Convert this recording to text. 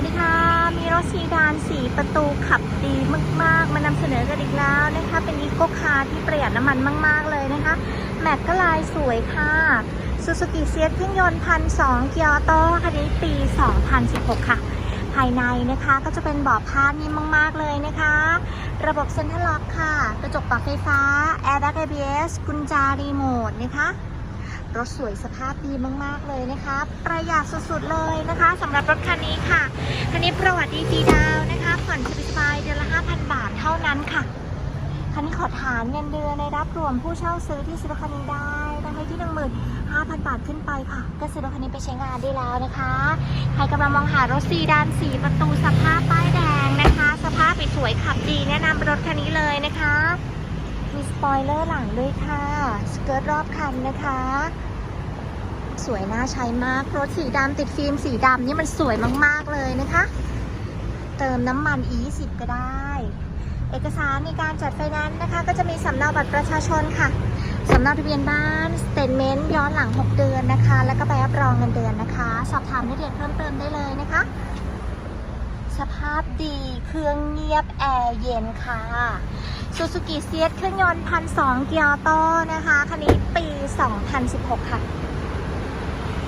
วัสดีค่ะ มีรถซีดานสีประตูขับดีมากๆ มานำเสนอกันอีกแล้วนะคะ เป็นอีโกคาร์ที่ประหยัดน้ำมันมาก ๆ เลยนะคะ แม็กก็ลายสวยค่ะซูซูกิเซียเครื่องยนต์พันสองเกียร์โต้คันนี้ปี 2016 ค่ะ ภายในนะคะก็จะเป็นเบาะผ้านิ่มมาก ๆ เลยนะคะ ระบบเซ็นทรัลล็อกค่ะ กระจกปรับไฟฟ้าแอร์แบ็ก ABS กุญแจรีโมทนะคะ รถสวยสภาพดีมาก ๆ เลยนะคะ ประหยัดสุด ๆ เลยนะคะสำหรับรถคันนี้ค่ะ คันนี้ประวัติดีดีดาวนะคะ ผ่อนสบายๆเดือนละ 5,000 บาทเท่านั้นค่ะ คันนี้ขอฐานเงินเดือนในรับรวมผู้เช่าซื้อที่ซื้อรถคันนี้ได้ต้องให้ที่ 15,000 บาทขึ้นไปค่ะ ก็ซื้อรถคันนี้ไปใช้งานได้แล้วนะคะ ใครกำลังมองหารถซีดานสีประตูสภาพป้ายแดงนะคะ สภาพสวยขับดีแนะนำรถคันนี้เลยนะคะมีสปอยเลอร์หลังด้วยค่ะ สเกิร์ตรอบคันนะคะ สวยน่าใช้มากรถสีดำติดฟิล์มสีดำนี่มันสวยมากๆเลยนะคะ เติมน้ำมัน E20 ก็ได้ เอกสารในการจัดไฟแนนซ์นะคะ ก็จะมีสำเนาบัตรประชาชนค่ะสำเนาทะเบียนบ้านสเตทเมนต์ย้อนหลัง 6 เดือนนะคะ แล้วก็ใบรับรองเงินเดือนนะคะ สอบถามรายละเอียดเพิ่มเติมได้เลยนะคะ สภาพดีเครื่องเงียบแอร์เย็นค่ะซูซูกิเซียเครื่องยนต์พันสองเกียร์โตนะคะ คันนี้ปี 2016 ค่ะ